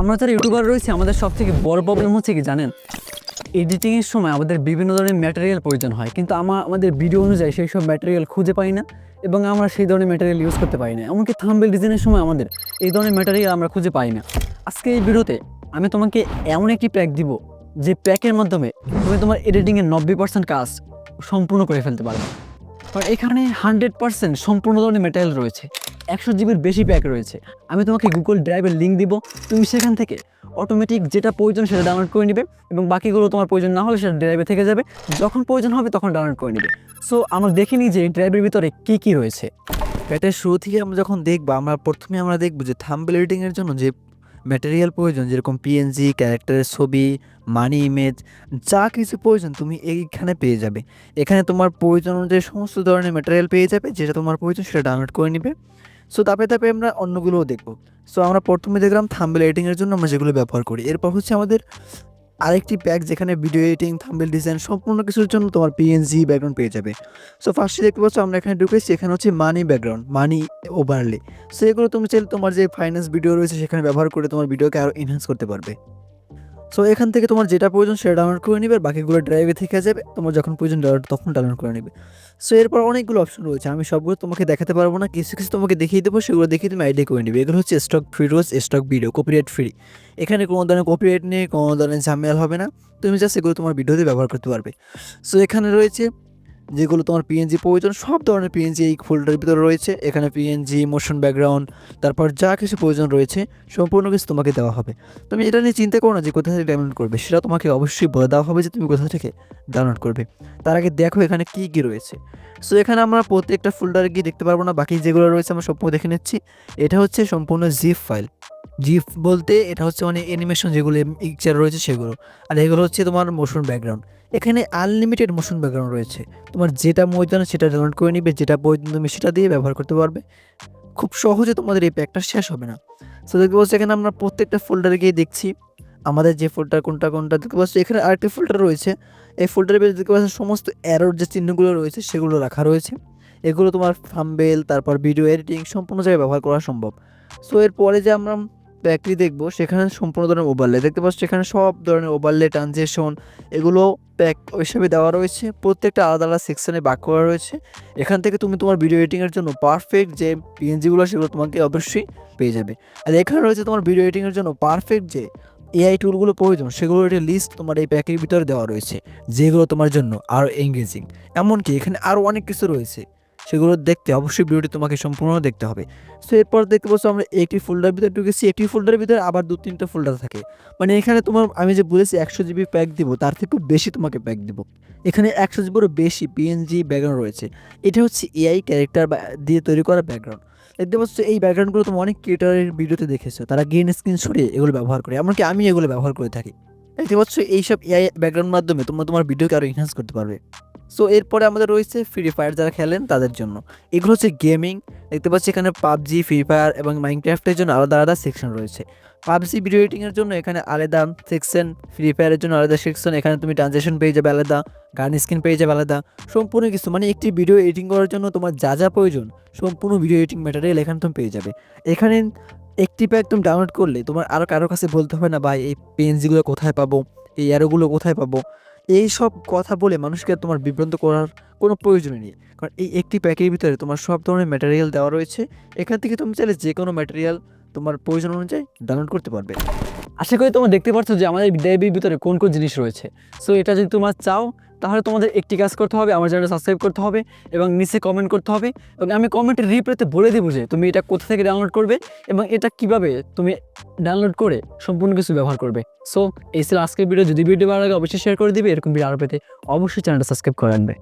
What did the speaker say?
আমরা যারা ইউটিউবার রয়েছে, আমাদের সব থেকে বড় প্রবলেম হচ্ছে কি জানেন? এডিটিংয়ের সময় আমাদের বিভিন্ন ধরনের ম্যাটেরিয়াল প্রয়োজন হয়। কিন্তু আমার আমাদের ভিডিও অনুযায়ী সেই সব ম্যাটেরিয়াল খুঁজে পাই না এবং আমরা সেই ধরনের ম্যাটেরিয়াল ইউজ করতে পারি না। এমনকি থাম্বেল ডিজাইনের সময় আমাদের এই ধরনের ম্যাটেরিয়াল আমরা খুঁজে পাই না। আজকে এই ভিডিওতে আমি তোমাকে এমন একটি প্যাক দিব, যে প্যাকের মাধ্যমে তুমি তোমার এডিটিংয়ের নব্বই পার্সেন্ট কাজ সম্পূর্ণ করে ফেলতে পারবে। কারণ এখানে হান্ড্রেড পার্সেন্ট সম্পূর্ণ ধরনের ম্যাটেরিয়াল রয়েছে। একশো জিবির বেশি প্যাক রয়েছে। আমি তোমাকে গুগল ড্রাইভের লিঙ্ক দিব। তুমি সেখান থেকে অটোমেটিক যেটা প্রয়োজন সেটা ডাউনলোড করে নেবে এবং বাকিগুলো তোমার প্রয়োজন না হলে সেটা ড্রাইভে থেকে যাবে। যখন প্রয়োজন হবে তখন ডাউনলোড করে নেবে। সো আমরা দেখিনি যে ড্রাইভের ভিতরে কী কী রয়েছে। প্যাটের শুরু থেকে আমরা যখন দেখব, আমরা প্রথমে আমরা দেখব যে থাম্বেল এডিটিংয়ের জন্য যে ম্যাটেরিয়াল প্রয়োজন, যেরকম পিএনজি ক্যারেক্টারের ছবি মানি ইমেজ যা কিছু প্রয়োজন তুমি এইখানে পেয়ে যাবে। এখানে তোমার প্রয়োজন অনুযায়ী সমস্ত ধরনের ম্যাটেরিয়াল পেয়ে যাবে, যেটা তোমার প্রয়োজন সেটা ডাউনলোড করে নেবে। সো তাপে তাপে আমরা অন্যগুলোও দেখব। সো আমরা প্রথমে দেখলাম থাম্বেল এডিটিংয়ের জন্য আমরা যেগুলো ব্যবহার করি। এরপর হচ্ছে আমাদের আরেকটি প্যাক যেখানে ভিডিও এডিটিং থাম্বেল ডিজাইন সম্পূর্ণ কিছুর জন্য তোমার পিএনজি ব্যাকগ্রাউন্ড পেয়ে যাবে। সো ফার্স্টে দেখতে পাচ্ছ, আমরা এখানে ঢুকেছি, এখানে হচ্ছে money background money overlay so এগুলো তুমি চাইলে তোমার যে ফাইন্যান্স ভিডিও রয়েছে, সেখানে ব্যবহার করে তোমার ভিডিওকে আরও এনহ্যান্স করতে পারবে। সো এখান থেকে তোমার যেটা প্রয়োজন সেটা ডাউনলোড করে নিবে, আর বাকিগুলো ড্রাইভে থেকে যাবে, তোমার যখন প্রয়োজন ডাউনলোড তখন ডাউনলোড করে নিবে। সো এরপর অনেকগুলো অপশন রয়েছে, আমি সবগুলো তোমাকে দেখাতে পারব না, কিছু কিছু তোমাকে দেখিয়ে দেবো, সেগুলো দেখিয়ে তুমি আইডিয়া করে নিবে। এগুলো হচ্ছে স্টক ফ্রি রোজ স্টক ভিডিও কপিরাইট ফ্রি এখানে কোনো ধরনের কপিরাইট নেই, কোনো ধরনের ঝামেলা হবে না, তুমি জাস্ট এগুলো তোমার ভিডিওতে ব্যবহার করতে পারবে। সো এখানে রয়েছে যেগুলো তোমার পিএনজি প্রয়োজন, সব ধরনের পিএনজি এই ফোল্ডারের ভিতরে রয়েছে। এখানে পিএনজি মোশন ব্যাকগ্রাউন্ড তারপর যা কিছু প্রয়োজন রয়েছে, সম্পূর্ণ কিছু তোমাকে দেওয়া হবে। তুমি এটা নিয়ে চিন্তা করো না যে কোথা থেকে ডাউনলোড করবে, সেটা তোমাকে অবশ্যই বলে দেওয়া হবে যে তুমি কোথা থেকে ডাউনলোড করবে। তার আগে দেখো এখানে কী কী রয়েছে। সো এখানে আমরা প্রত্যেকটা ফোল্ডারে গিয়ে দেখতে পারব না, বাকি যেগুলো রয়েছে আমরা সম্পূর্ণ দেখে নিচ্ছি। এটা হচ্ছে সম্পূর্ণ জিপ ফাইল জিপ বলতে এটা হচ্ছে মানে অ্যানিমেশন যেগুলো পিকচার রয়েছে সেগুলো। আর এগুলো হচ্ছে তোমার মোশন ব্যাকগ্রাউন্ড এখানে আনলিমিটেড মোশন ব্যাকগ্রাউন্ড রয়েছে। তোমার যেটা প্রয়োজন সেটা ডাউনলোড করে নিবে, যেটা প্রয়োজন তুমি সেটা দিয়ে ব্যবহার করতে পারবে। খুব সহজে তোমাদের এই প্যাকটা শেষ হবে না। সো দেখতে পাচ্ছি এখানে আমরা প্রত্যেকটা ফোল্ডারে গিয়ে দেখছি। আমাদের যে ফোল্ডার কোনটা কোনটা, দেখতে পাচ্ছি এখানে আরেকটি ফোল্ডার রয়েছে। এই ফোল্ডারের ভিতরে দেখতে পাচ্ছি সমস্ত অ্যারোর যে চিহ্নগুলো রয়েছে সেগুলো রাখা রয়েছে। এগুলো তোমার থাম্বেল তারপর ভিডিও এডিটিং সম্পূর্ণ জায়গায় ব্যবহার করা সম্ভব। সো এরপরে যে আমরা প্যাকটি দেখব, সেখানে সম্পূর্ণ ধরনের ওভারলে দেখতে পাচ্ছি এখানে সব ধরনের ওভারলে ট্রানজেকশন এগুলো প্যাক হিসেবে দেওয়া রয়েছে। প্রত্যেকটা আলাদা আলাদা সেকশনে বাক করা রয়েছে। এখান থেকে তুমি তোমার ভিডিও এডিটিংয়ের জন্য পারফেক্ট যে পিএনজিগুলো সেগুলো তোমাকে অবশ্যই পেয়ে যাবে। আর এখানে রয়েছে তোমার ভিডিও এডিটিংয়ের জন্য পারফেক্ট যে এআই টুলগুলো প্রয়োজন, সেগুলোর একটি লিস্ট তোমার এই প্যাকের ভিতরে দেওয়া রয়েছে, যেগুলো তোমার জন্য আরও এঙ্গেজিং এমনকি এখানে আরও অনেক কিছু রয়েছে। সেগুলো দেখতে, অবশ্যই ভিডিওটি তোমাকে সম্পূর্ণ দেখতে হবে। সো এরপর দেখতে পাচ্ছ আমরা একটি ফোল্ডার ভিতরে ঢুকেছি। একটি ফোল্ডারের ভিতরে আবার দু তিনটা ফোল্ডার থাকে। মানে এখানে তোমার, আমি যে বলেছি একশো জিবি প্যাক দিব, তার থেকে বেশি তোমাকে প্যাক দিব। এখানে একশো জিবিরও বেশি পিএনজি ব্যাকগ্রাউন্ড রয়েছে। এটা হচ্ছে এআই ক্যারেক্টার দিয়ে তৈরি করা ব্যাকগ্রাউন্ড দেখতে পাচ্ছ এই ব্যাকগ্রাউন্ডগুলো তুমি অনেক ক্রিয়েটারের ভিডিওতে দেখেছ। তারা গ্রিন স্ক্রিন সরিয়ে এগুলো ব্যবহার করে। এমনকি আমি এগুলো ব্যবহার করে থাকি। দেখতে পাচ্ছ এইসব এআই ব্যাকগ্রাউন্ড মাধ্যমে তোমরা তোমার ভিডিওকে আরও এনহান্স করতে পারবে। সো এরপরে আমাদের রয়েছে ফ্রি ফায়ার যারা খেলেন তাদের জন্য। এগুলো হচ্ছে গেমিং দেখতে পাচ্ছি এখানে পাবজি ফ্রি ফায়ার এবং মাইনক্রাফ্টের জন্য আলাদা আলাদা সেকশন রয়েছে। পাবজি ভিডিও এডিটিংয়ের জন্য এখানে আলাদা সেকশন ফ্রি ফায়ারের জন্য আলাদা সেকশন এখানে তুমি ট্রানজেকশন পেয়ে যাবে আলাদা গান স্ক্রিন পেয়ে যাবে আলাদা, সম্পূর্ণ কিছু। মানে একটি ভিডিও এডিটিং করার জন্য তোমার যা যা প্রয়োজন, সম্পূর্ণ ভিডিও এডিটিং ম্যাটেরিয়াল এখানে তুমি পেয়ে যাবে। এখানে একটি প্যাক তুমি ডাউনলোড করলে তোমার আরও কারও কাছে বলতে হবে না, ভাই, এই পেন্সগুলো কোথায় পাবো? এই অ্যারোগুলো কোথায় পাবো? এই সব কথা বলে মানুষকে তোমার বিভ্রান্ত করার কোনো প্রয়োজনই নেই। কারণ এই একটি প্যাকের ভিতরে তোমার সব ধরনের ম্যাটেরিয়াল দেওয়া রয়েছে। এখান থেকে তুমি চাইলে যে কোনো ম্যাটেরিয়াল তোমার প্রয়োজন অনুযায়ী ডাউনলোড করতে পারবে। আশা করি তোমরা দেখতে পাচ্ছ যে আমাদের ডেবির ভিতরে কোন কোন জিনিস রয়েছে। সো এটা যদি তোমার চাও তাহলে তোমাদের একটি কাজ করতে হবে, আমার চ্যানেল সাবস্ক্রাইব করতে হবে এবং নিচে কমেন্ট করতে হবে এবং আমি কমেন্টে রিপ্লাইতে বলে দেবো যে তুমি এটা কোথা থেকে ডাউনলোড করবে এবং এটা কীভাবে তুমি ডাউনলোড করে সম্পূর্ণ কিছু ব্যবহার করবে। সো এই ছিল আজকের ভিডিও যদি ভিডিও ভালো লাগে, অবশ্যই শেয়ার করে দিবে। এরকম ভিডিও আরও পেতে অবশ্যই চ্যানেলটা সাবস্ক্রাইব করে রাখবে।